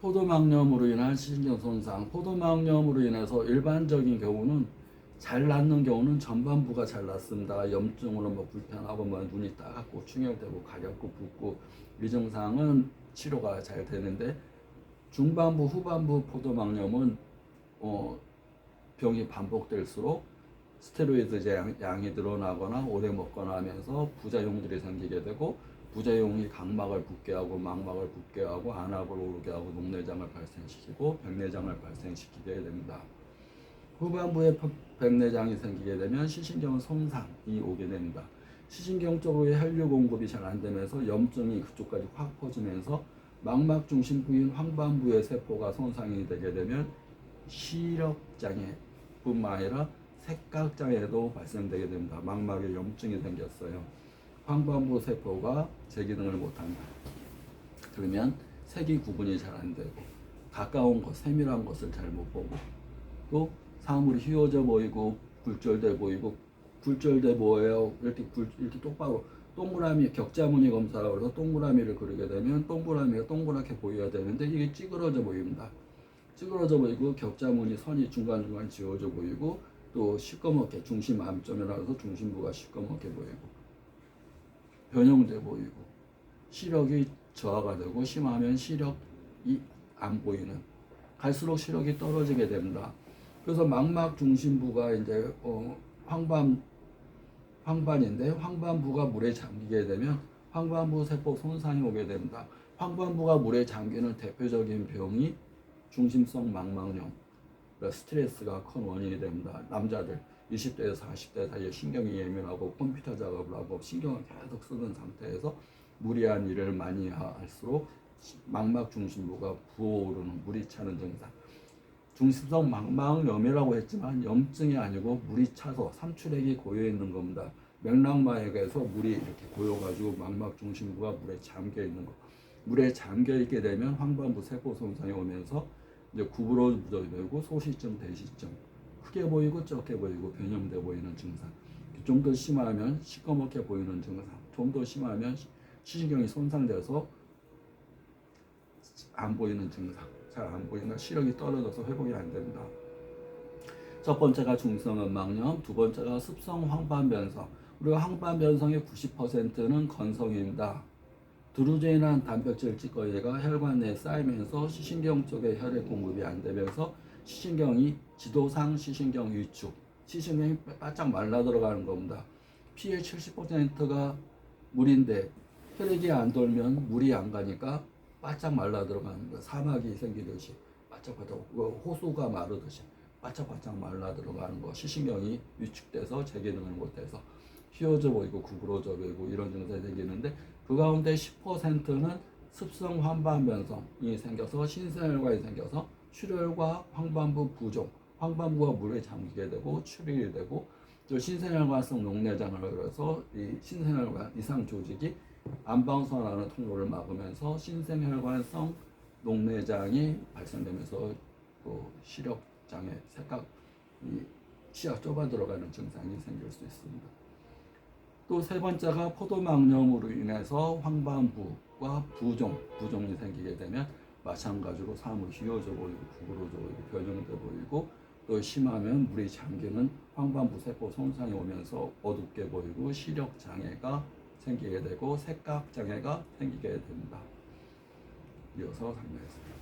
포도막염으로 인한 시신경 손상, 포도막염으로 인해서 일반적인 경우는 잘 낫는 경우는 전반부가 잘 낫습니다. 염증으로 뭐 불편하고 뭐 눈이 따갑고 충혈되고 가렵고 붓고 이 증상은 치료가 잘 되는데 중반부 후반부 포도막염은 어, 병이 반복될수록 스테로이드 양- 양이 늘어나거나 오래 먹거나 하면서 부작용들이 생기게 되고 부작용이 각막을 붓게 하고 망막을 붓게 하고 안압을 오르게 하고 녹내장을 발생시키고 백내장을 발생시키게 됩니다. 후반부에 퍼- 백내장이 생기게 되면 시신경 손상이 오게 됩니다. 시신경 쪽으로의 혈류 공급이 잘 안 되면서 염증이 그쪽까지 확 퍼지면서 망막 중심 부인 황반부의 세포가 손상이 되게 되면 시력 장애뿐만 아니라 색각 장애도 발생되게 됩니다. 망막에 염증이 생겼어요. 황반부 세포가 제 기능을 못한다. 그러면 색이 구분이 잘 안 되고 가까운 것, 세밀한 것을 잘 못 보고 또 사물이 휘어져 보이고 굴절돼 보이고 굴절돼 보여요. 이렇게 굴, 이렇게 똑바로 동그라미 격자무늬 검사라고 해서 동그라미를 그리게 되면 동그라미가 동그랗게 보여야 되는데 이게 찌그러져 보입니다. 찌그러져 보이고 격자무늬 선이 중간중간 지워져 보이고 또 시꺼멓게 중심 암점이라서 중심부가 시꺼멓게 보이고 변형돼 보이고 시력이 저하가 되고 심하면 시력이 안 보이는 갈수록 시력이 떨어지게 됩니다. 그래서 망막 중심부가 이제 어, 황반 황반인데 황반부가 물에 잠기게 되면 황반부 세포 손상이 오게 됩니다. 황반부가 물에 잠기는 대표적인 병이 중심성 망막염, 그러니까 스트레스가 큰 원인이 됩니다. 남자들 20대에서 40대 사이에 신경이 예민하고 컴퓨터 작업을 하고 신경을 계속 쓰는 상태에서 무리한 일을 많이 할수록 망막 중심부가 부어오르는 물이 차는 증상. 중심성 망막염이라고 했지만 염증이 아니고 물이 차서 삼출액이 고여 있는 겁니다. 맥락마에게서 물이 이렇게 고여가지고 망막 중심부가 물에 잠겨 있는 거. 물에 잠겨 있게 되면 황반부 세포 손상이 오면서 이제 구부러져 되고 소시증, 대시증, 크게 보이고 적게 보이고 변형돼 보이는 증상. 좀 더 심하면 시꺼멓게 보이는 증상. 좀 더 심하면 시- 시신경이 손상돼서 안 보이는 증상. 잘 안 보이나 시력이 떨어져서 회복이 안 된다. 첫 번째가 중성음막염, 두 번째가 습성 황반변성. 우리가 황반변성의 90%는 건성입니다. 드루제인한 단백질 찌꺼기가 혈관 내에 쌓이면서 시신경 쪽에 혈액 공급이 안 되면서 시신경이 지도상 시신경 위축, 시신경이 바짝 말라 들어가는 겁니다. 피의 70%가 물인데 혈액이 안 돌면 물이 안 가니까 바짝 말라 들어가는 거예요. 사막이 생기듯이 바짝바짝 그 호수가 마르듯이 바짝바짝 말라 들어가는 거. 시신경이 위축돼서 제기능을 못해서 휘어져 보이고 구부러져 보이고 이런 증상이 생기는데 그 가운데 10%는 습성 황반변성이 생겨서 신생혈관이 생겨서 출혈과 황반부 부종, 황반부가 물에 잠기게 되고 출혈이 되고 또 신생혈관성 녹내장을 그래서 이 신생혈관 이상 조직이 안방선하는 통로를 막으면서 신생혈관성 녹내장이 발생되면서 또 시력 장애, 색각, 이 시야 좁아 들어가는 증상이 생길 수 있습니다. 또 세 번째가 포도막염으로 인해서 황반부와 부종, 부종이 생기게 되면 마찬가지로 사물 휘어져 보이고 구부러져 보이고 변형돼 보이고 또 심하면 물이 잠기는 황반부 세포 손상이 오면서 어둡게 보이고 시력 장애가 생기게 되고 색각 장애가 생기게 됩니다. 이어서 설명했습니다.